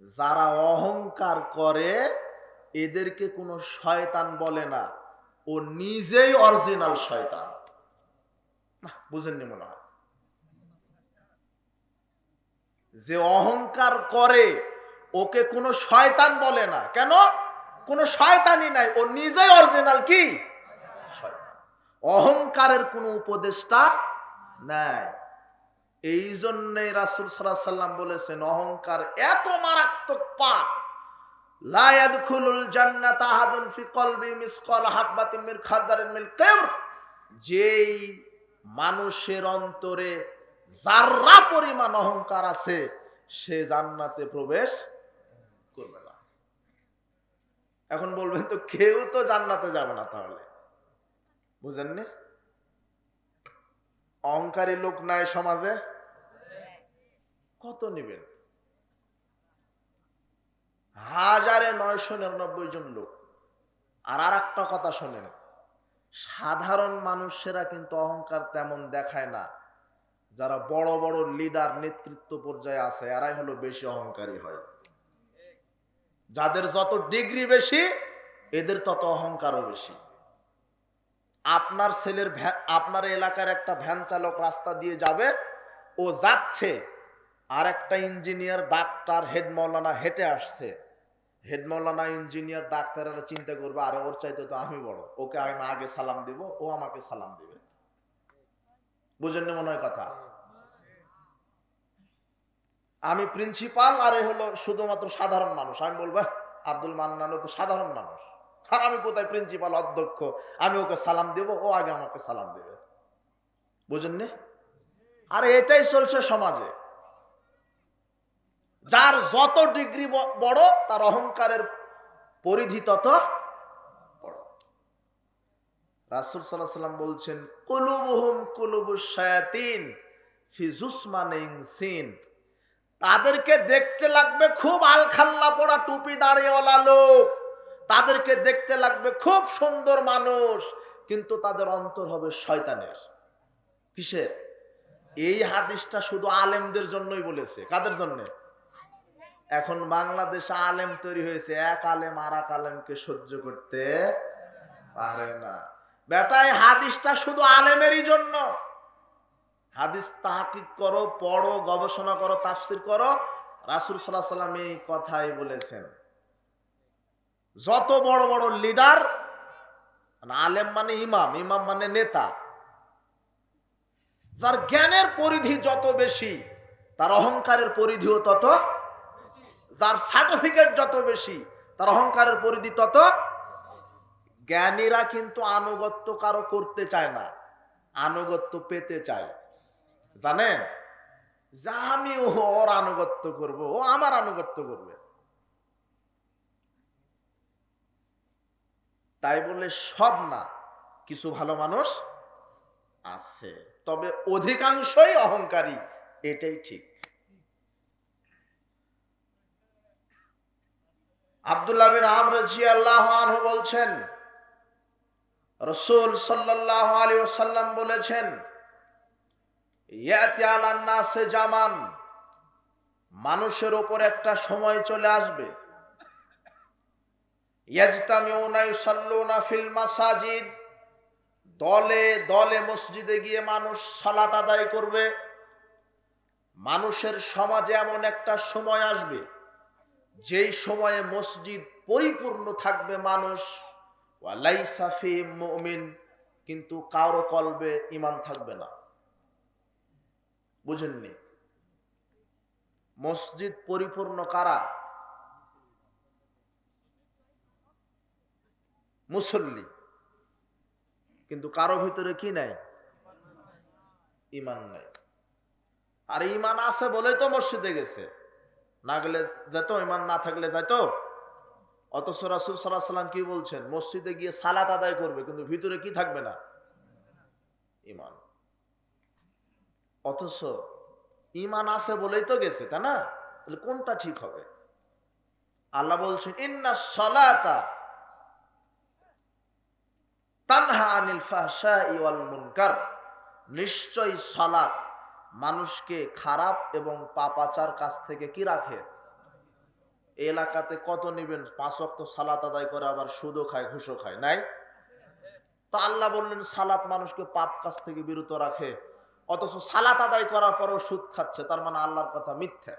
যারা অহংকার করে, এদেরকে কোনো শয়তান বলে না। ও নিজেই অরিজিনাল শয়তান। বুঝেননি মনে হয়? যে অহংকার করে, ওকে কোনো শয়তান বলে না। কেন? কোনো শয়তানই নাই। ও নিজেই অরিজিনাল কি? অহংকারের কোনো উপদেষ্টা নাই। এই জন্যে রাসুল সাল্লাহ সাল্লাম বলেছেন, অহংকার এত মারাত্মক পাপ। যেই মানুষের অন্তরে পরিমাণ অহংকার আছে, সে জান্নাতে প্রবেশ করবে না। এখন বলবেন তো, কেউ তো জান্নাতে যাবে না তাহলে। বুঝেননি? অহংকারী লোক নাই সমাজে। কত নিবেন। হাজারে নয়শো নিরানব্বই জন লোক। আর আর একটা কথা শোনেন, সাধারণ মানুষেরা কিন্তু অহংকার তেমন দেখায় না। যারা বড় বড় লিডার নেতৃত্ব পর্যায়ে আছে, এরাই হলো বেশি অহংকারী হয়। যাদের যত ডিগ্রি বেশি, এদের তত অহংকারও বেশি। আপনার ছেলের আপনার এলাকার একটা ভ্যান চালক রাস্তা দিয়ে যাবে, ও যাচ্ছে আর একটা ইঞ্জিনিয়ার ডাক্তার হেড মৌলানা হেঁটে আসছে। হেড মৌলানা ইঞ্জিনিয়ার ডাক্তারেরা চিন্তা করবে আরে ওর চাইতে তো আমি বড়। ওকে আমি আগে সালাম দিব ও আমাকে সালাম দিবে। বুঝেন মনে হয় কথা? আমি প্রিন্সিপাল আর এ হলো শুধুমাত্র সাধারণ মানুষ। আমি বলব "আহ, আব্দুল মান্নানও তো সাধারণ মানুষ। আর আমি কোথায় প্রিন্সিপাল অধ্যক্ষ? আমি ওকে সালাম দেব ও আগে আমাকে সালাম দেবে। বুঝেননি আর এটাই চলছে সমাজে। যার যত ডিগ্রি বড়, তার অহংকারের পরিধি তত বড়। রাসুল সাল্লাহ সাল্লাম বলছেন, কুলুবুহুম কুলুবু শায়াতিন ফি জুসমানিং সিন। তাদেরকে দেখতে লাগবে খুব আলখাল্লা পড়া টুপি দাঁড়িয়েওয়ালা লোক। তাদেরকে দেখতে লাগবে খুব সুন্দর মানুষ, কিন্তু তাদের অন্তর হবে শয়তানের। কিসের? এই হাদিসটা শুধু আলেমদের জন্যই বলেছে। কাদের জন্য? এখন বাংলাদেশে আলেম তৈরি হয়েছে, এক আলেম আর এক আলেমকে সহ্য করতে পারে না। বেটা, এই হাদিসটা শুধু আলেমেরই জন্য। হাদিস তাহাকিক করো, পড়ো, গবেষণা করো, তাফসির করো। রাসুল সাল্লাহ সাল্লাম এই কথাই বলেছেন। যত বড় বড় লিডার আলেম মানে ইমাম ইমাম মানে নেতা, যার জ্ঞানের পরিধি যত বেশি, তার অহংকারের পরিধিও তত যার সার্টিফিকেট যত বেশি, তার অহংকারের পরিধি তত জ্ঞানীরা কিন্তু আনুগত্য কারও করতে চায় না, আনুগত্য পেতে চায়। জানেন? যে আমি ওর আনুগত্য করব, ও আমার আনুগত্য করবে। তাই বলে সব না, কিছু ভালো মানুষ আছে। তবে অধিকাংশই অহংকারী, এটাই ঠিক। আব্দুল্লাহ বিন আমর আল্লাহ আনহু বলছেন, রসুল সাল্লাহ আলী ওসাল্লাম বলেছেন, ইয়াতি আলান জামান, মানুষের ওপর একটা সময় চলে আসবে। ফিল মাসাজিদ, দলে দলে মসজিদে গিয়ে মানুষ সালাত আদায় করবে। মানুষের সমাজে এমন একটা সময় আসবে যেই সময়ে মসজিদ পরিপূর্ণ থাকবে মানুষ কিন্তু কারও কলবে ইমান থাকবে না। বুঝেননি? মসজিদ পরিপূর্ণ কারা? মুসল্লি। কিন্তু কারও ভিতরে কি নাই? ইমান নাই। আর ইমান আছে বলেই তো মসজিদে গেছে। না গেলে যেত, ইমান না থাকলে যাইতো। অথচ রাসুল সাল্লাহ সাল্লাম কি বলছেন? মসজিদে গিয়ে সালাত আদায় করবে, কিন্তু ভিতরে কি থাকবে না? ইমান। অথচ ইমান আছে বলেই তো গেছে, তাই না? তাহলে কোনটা ঠিক হবে? আল্লাহ বলছেন, ইন্না সলাতা তানহা আনিল ফাহশাই ওয়াল মুনকার। নিশ্চয় সালাত মানুষকে খারাপ এবং পাপাচার কাছ থেকে কি রাখে? এলাকাতে কত নিবেন? পাঁচ অক্ত সালাত আদায় করে আবার সুদও খায়, ঘুষও খায়, নাই? তো আল্লাহ বললেন, সালাত মানুষকে পাপ কাজ থেকে বিরত রাখে, অথচ সালাত আদায় করার পরও সুদ খাচ্ছে, তার মানে আল্লাহর কথা মিথ্যা।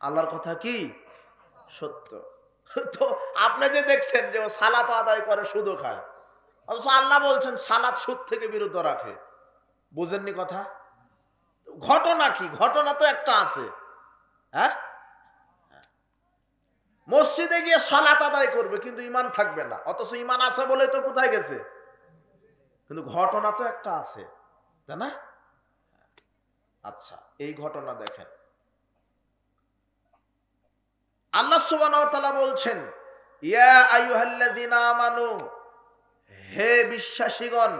আল্লাহর কথা কি? সত্য। তো আপনি যে দেখছেন যে ও সালাত আদায় করে, সুদও খায়। অথচ আল্লাহ বলছেন সালাত সুদ থেকে বিরত রাখে। বুঝেননি কথা? ঘটনা কি? ঘটনা তো একটা আছে। হ্যাঁ? মসজিদে গিয়ে সলাত আদায় করবে, কিন্তু ইমান থাকবে না। অথচ ইমান আছে বলে তো কোথায় গেছে? কিন্তু ঘটনা তো একটা আছে। তাই না? আচ্ছা এই ঘটনা দেখেন। আল্লাহ তাআলা বলছেন, ইয়া আইয়ুহাল্লাযীনা আমানু হে বিশ্বাসীগণ,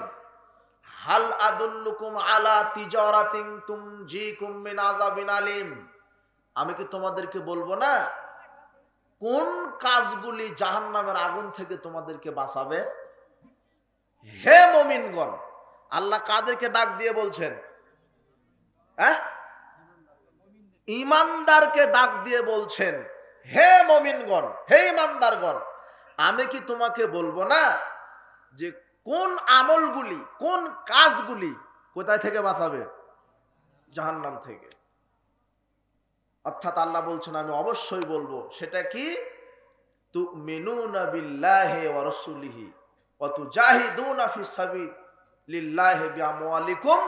হাল আদুল্লুকুম আলা তিজারাতিন তুমজিকুম মিন আযাবিন আলিম। আমি কি তোমাদেরকে বলব না? কোন কাজগুলি জাহান্নামের আগুন থেকে তোমাদেরকে বাঁচাবে? হে মমিনগণ, আল্লাহ কাদেরকে ডাক দিয়ে বলছেন হ্যাঁ ইমানদারকে ডাক দিয়ে বলছেন, হে মমিনগণ, হে ইমানদারগণ, আমি কি তোমাকে বলব না যে কোন আমলগুলি, কোন কাজগুলি কোথায় থেকে বাঁচাবে? জাহান্নাম থেকে। অর্থাৎ আল্লাহ বলছেন, আমি অবশ্যই বলব, সেটা কি? তু মিনুনা বিল্লাহি ওয়া রাসূলিহি ওয়া তুজাহিদুনা ফি সাবিলিল্লাহি বিআমওয়ালিকুম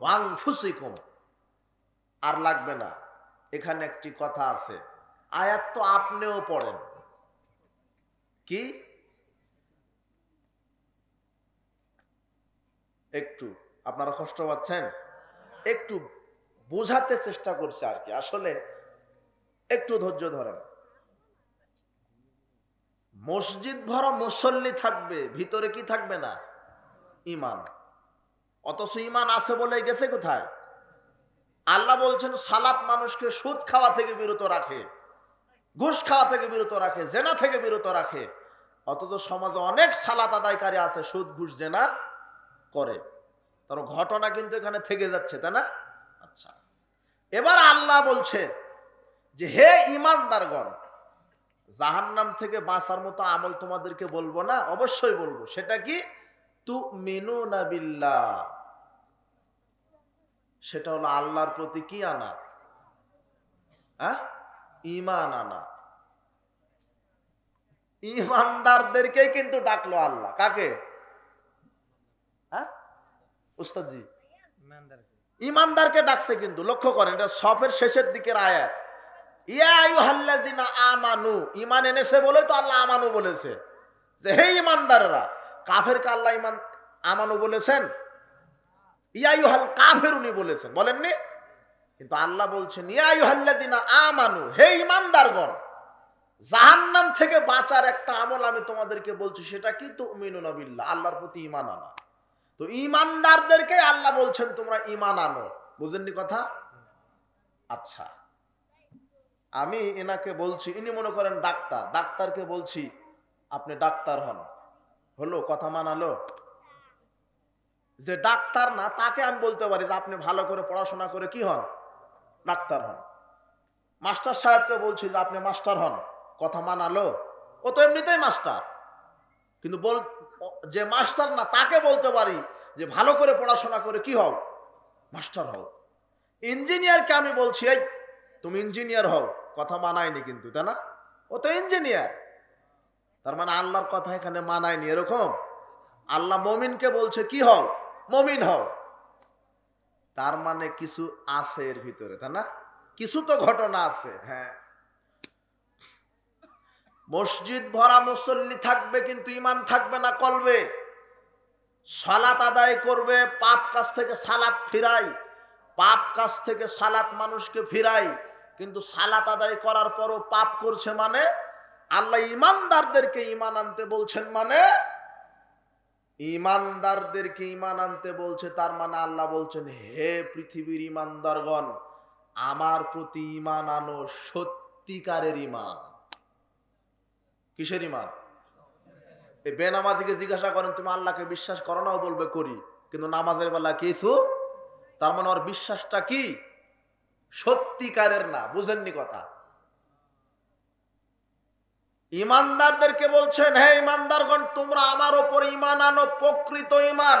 ওয়া আনফুসিকুম। আর লাগবে না। এখানে একটি কথা আছে। আয়াত তো আপনিও পড়েন। কি? একটু, আপনারা কষ্ট পাচ্ছেন? একটু বোঝাতে চেষ্টা করছে আর কি। আসলে একটু ধৈর্য ধরেন। মসজিদ ভরা মুসল্লি থাকবে, ভিতরে কি থাকবে না? ইমান। অথচ ইমান আছে বলে গেছে কোথায়? আল্লাহ বলছেন, সালাত মানুষকে সুদ খাওয়া থেকে বিরত রাখে, ঘুষ খাওয়া থেকে বিরত রাখে, জেনা থেকে বিরত রাখে। অথচ সমাজে অনেক সালাত আদায়কারী আছে, সুদ, ঘুষ, জেনা করে। তার ঘটনা কিন্তু এখানে থেকে যাচ্ছে, তাই না? আচ্ছা। এবার আল্লাহ বলছে যে, হে ইমানদারগণ জাহান্নাম থেকে বাঁচার মতো আমল তোমাদেরকে বলব না, অবশ্যই বলব। সেটা কি? তু মিনু বিল্লাহ। সেটা হলো আল্লাহর প্রতি কি আনা? ইমান আনা। ইমানদারদেরকে কিন্তু ডাকলো আল্লাহ। কাকে? উস্তাদজি। ইমানদারকে। ডাকছে কিন্তু লক্ষ্য করেন এটা সফের শেষের দিকের আয়াত। ইয়া আইয়ুহাল্লাযিনা আমানু ইমান এনেছে বলে তো আল্লাহ আমানু বলেছে। যে হে ইমানদাররা কাফেরকে আল্লাহ ইমান আমানু বলেছেন? ইয়াইহাল কাফের উনি বলেছেন। বলেননি? কিন্তু আল্লাহ বলছেন ইয়াইহাল্লাযিনা আমানু হে ইমানদারগণ জাহান্নাম থেকে বাঁচার একটা আমল আমি তোমাদেরকে বলছি সেটা কি তো মিনুনা বিল্লাহ আল্লাহর প্রতি ইমান আনা। তো ইমানদারদেরকে আল্লাহ বলছেন, তোমরা ইমান আনো। বুঝেননি কথা? আচ্ছা। আমি এনাকে বলছি, ইনি মনে করেন ডাক্তার। ডাক্তারকে বলছি, আপনি ডাক্তার হন। হলো, কথা মানালো? যে ডাক্তার না, তাকে আমি বলতে পারি যে, আপনি ভালো করে পড়াশোনা করে কি হন? ডাক্তার হন। মাস্টার সাহেবকে বলছি যে, আপনি মাস্টার হন। কথা মানালো? ও তো এমনিতেই মাস্টার। কিন্তু বল যে মাস্টার না, তাকে বলতে পারি যে ভালো করে পড়াশোনা করে কি হও? মাস্টার হও। ইঞ্জিনিয়ারকে আমি বলছি, এই, তুমি ইঞ্জিনিয়ার হও। কথা মানায়নি কিন্তু, তাই না? ও তো ইঞ্জিনিয়ার তার মানে আল্লাহর কথা এখানে মানায়নি, এরকম? আল্লাহ মমিনকে বলছে, কি হও? মমিন হও। তার মানে কিছু আছে এর ভিতরে, তাই না? কিছু তো ঘটনা আছে হ্যাঁ। মসজিদ ভরা মুসল্লি থাকবে কিন্তু ইমান থাকবে না কলবে। সালাত আদায় করবে, পাপ কাছ থেকে সালাত ফিরাই, পাপ কাছ থেকে সালাত মানুষকে ফিরাই। কিন্তু সালাত আদায় করার পরও পাপ করছে মানে আল্লাহ ইমানদারদেরকে ইমান আনতে বলছেন মানে ইমানদারদেরকে ইমান আনতে বলছে, তার মানে আল্লাহ বলছেন, হে পৃথিবীর ইমানদারগণ, আমার প্রতি ইমান আনো সত্যিকারের ইমান। কিসের ইমান এই বেনামাজিকে জিজ্ঞাসা করেন, তুমি আল্লাহকে বিশ্বাস করো না? বলবে, করি। কিন্তু নামাজের বেলা কিছু? তার মানে ওর বিশ্বাসটা কি? সত্যিকারের না, বুঝেননি কথা। ইমানদারদেরকে বলছেন হ্যাঁ ইমানদারগণ তোমরা আমার ওপর ইমান আনো, প্রকৃত ইমান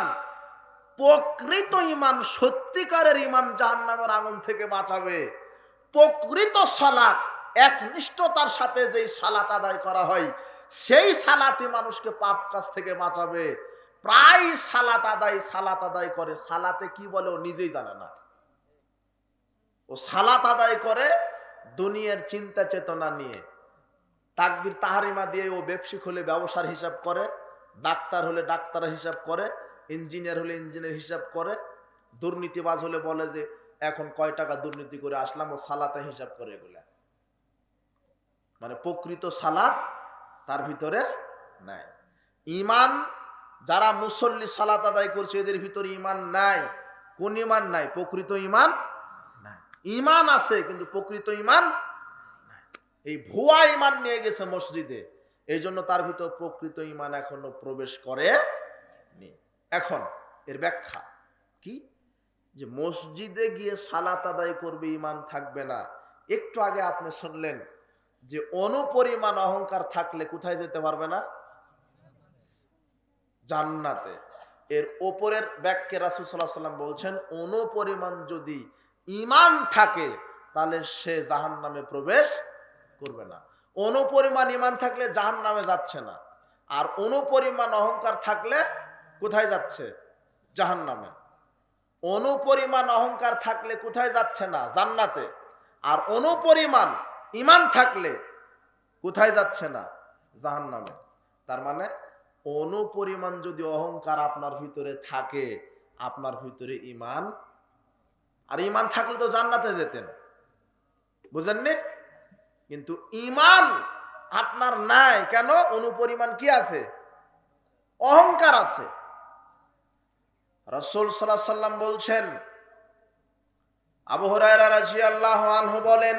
প্রকৃত ইমান সত্যিকারের ইমান জাহান্নামের আগুন থেকে বাঁচাবে। প্রকৃত সালাত একনিষ্ঠতার সাথে যেই সালাত আদায় করা হয়, সেই সালাতে মানুষকে পাপ কাজ থেকে বাঁচাবে। প্রায় সালাত আদায় সালাত আদায় করে। সালাতে কি বলে, ও নিজেই জানে না। ও সালাত আদায় করে দুনিয়ার চিন্তা চেতনা নিয়ে। তাকবির তাহারিমা দিয়ে ও ব্যবসায়িক হলে ব্যবসার হিসাব করে, ডাক্তার হলে ডাক্তারের হিসাব করে, ইঞ্জিনিয়ার হলে ইঞ্জিনিয়ার হিসাব করে, দুর্নীতিবাজ হলে বলে যে, এখন কয় টাকা দুর্নীতি করে আসলাম, ও সালাতে হিসাব করে এগুলা। মানে প্রকৃত সালাত তার ভিতরে নাই। ইমান যারা মুসল্লি সালাত আদায় করছে, এদের ভিতরে ইমান নাই, কোন ইমান নাই? প্রকৃত ইমান নাই। ইমান আছে, কিন্তু প্রকৃত ইমান এই ভুয়া ইমান নিয়ে গেছে মসজিদে এই জন্য তার ভিতর প্রকৃত ইমান এখনও প্রবেশ করে নি এখন এর ব্যাখ্যা কি? যে মসজিদে গিয়ে সালাত আদায় করবে ইমান থাকবে না। একটু আগে আপনি শুনলেন যে অনুপরিমাণ অহংকার থাকলে কোথায় যেতে পারবে না? জান্নাতে। এর ওপরের ব্যাখ্যে রাসুল সাল্লাহ সাল্লাম বলছেন, অনুপরিমাণ যদি ইমান থাকে, তাহলে সে জাহান নামে প্রবেশ করবে না। অনুপরিমাণ ইমান থাকলে জাহান নামে যাচ্ছে না। আর অনুপরিমাণ অহংকার থাকলে কোথায় যাচ্ছে? জাহান নামে অনুপরিমাণ অহংকার থাকলে কোথায় যাচ্ছে না? জান্নাতে। আর অনুপরিমাণ ইমান থাকলে কোথায় যাচ্ছে না? জাহান নামে তার মানে অনুপরিমাণ যদি অহংকার আপনার ভিতরে থাকে, আপনার ভিতরে ইমান। আর ইমান থাকলে তো জান্নাতে যেতেন। বুঝেননি? কিন্তু ইমান আপনার নাই। কেন? অনুপরিমাণ কি আছে? অহংকার আছে। রসুল সাল্লাম বলছেন, আবু হুরায়রা রাদিয়াল্লাহু আনহু বলেন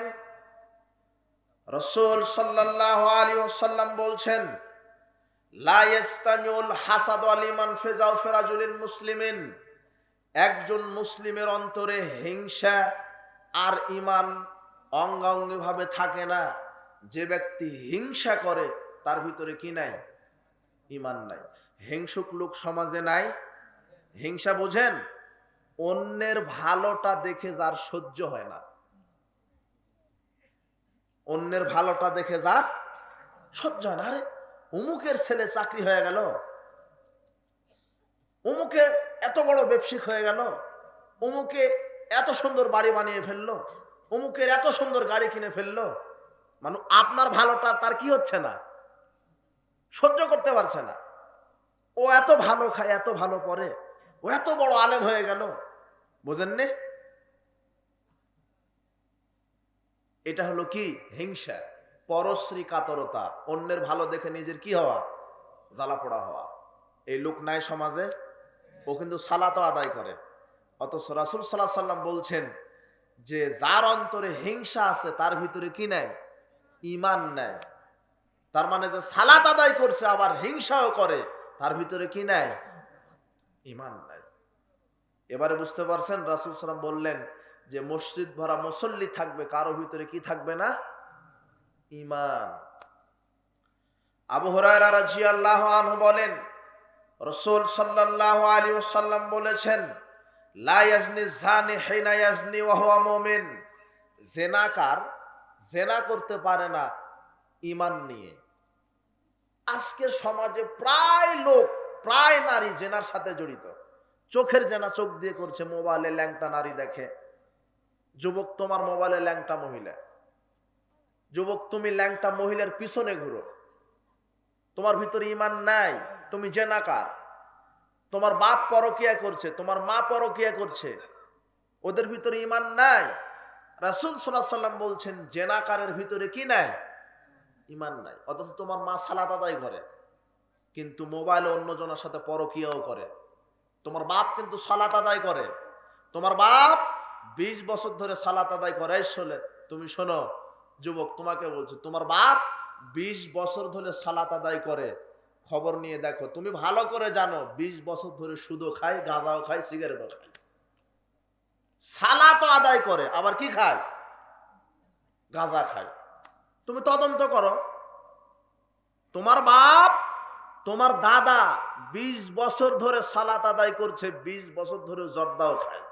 রসুল সাল্লাল্লাহু আলাইহি ওয়াসাল্লাম বলছেন, লা ইস্তামিউল হাসাদ আলিমান ফিজাউ ফিরাজুলিন মুসলিমিন। একজন মুসলিমের অন্তরে হিংসা আর ইমান অঙ্গাঙ্গিভাবে থাকে না। যে ব্যক্তি হিংসা করে, তার ভিতরে কি নাই? ইমান নাই। হিংসুক লোক সমাজে নাই। হিংসা বোঝেন? অন্যের ভালোটা দেখে যার সহ্য হয় না। অন্যের ভালোটা দেখে যার সহ্য হয় না আরে অমুকের ছেলে চাকরি হয়ে গেল। অমুকে এত বড় ব্যবসায়িক হয়ে গেল। অমুকে এত সুন্দর বাড়ি বানিয়ে ফেলল। অমুকের এত সুন্দর গাড়ি কিনে ফেলল। মানে আপনার ভালোটা তার কি হচ্ছে না? সহ্য করতে পারছে না। ও এত ভালো খায়, এত ভালো পরে। ও এত বড় আলেম হয়ে গেল। বুঝেননি? এটা হলো কি? হিংসা পরশ্রী কাতরতা অন্যের ভালো দেখে নিজের কি হওয়া? জ্বালা পোড়া হওয়া। এই লোক নাই সমাজে, ও কিন্তু সালাতো আদায় করে। অথচ রাসুল সাল্লাহ সাল্লাম বলছেন যে, যার অন্তরে হিংসা আছে, তার ভিতরে কি নাই? ইমান নাই। তার মানে যে সালাত আদায় করছে, আবার হিংসাও করে, তার ভিতরে কি নাই? ইমান নাই। এবারে বুঝতে পারছেন, রাসুল সাল্লাম বললেন যে মসজিদ ভরা মুসল্লি থাকবে, কারও ভিতরে কি থাকবে না? ইমান আবু হরায়রা রাদিয়াল্লাহু আনহু বলেন, রাসূল সাল্লাল্লাহু আলাইহি ওয়াসাল্লাম বলেছেন, লা ইয়াজনি জানি হিনা ইয়াজনি ওয়া হুয়া জেনাকার জেনা করতে পারে না ইমান নিয়ে। আজকের সমাজে প্রায় লোক, প্রায় নারী জেনার সাথে জড়িত। চোখের জেনা চোখ দিয়ে করছে, মোবাইলে ল্যাংটা নারী দেখে। যুবক তোমার মোবাইলে ল্যাংটা মহিলা। যুবক তুমি ল্যাংটা মহিলার পিছনে ঘুরো। তোমার ভিতরে ইমান নাই, তুমি জেনাকার তোমার বাপ পরকিয়া করছে, তোমার মা পরকিয়া করছে। ওদের ভিতরে ইমান নাই। রাসুল সাল্লাহ সাল্লাম বলছেন জেনাকারের ভিতরে কি নাই? ইমান নাই। অথচ তোমার মা সালাত আদায় করে, কিন্তু মোবাইলে অন্যজনের সাথে পরকিয়াও করে। তোমার বাপ কিন্তু সালাত আদায় করে। তোমার বাপ বিশ বছর ধরে সালাত আদায় করে শোলে তুমি শোনো, যুবক, তোমাকে বলছো, তোমার বাপ বিশ বছর ধরে সালাত আদায় করে। খবর নিয়ে দেখো, তুমি ভালো করে জানো, বিশ বছর ধরে সুদও খায় গাঁজাও খায়, সিগারেটও খায়। সালা তো আদায় করে, আবার কি খায়? গাঁজা খায়। তুমি তদন্ত করো। তোমার বাপ, তোমার দাদা ২০ বছর ধরে সালাত আদায় করছে ২০ বছর ধরে জর্দাও খায়।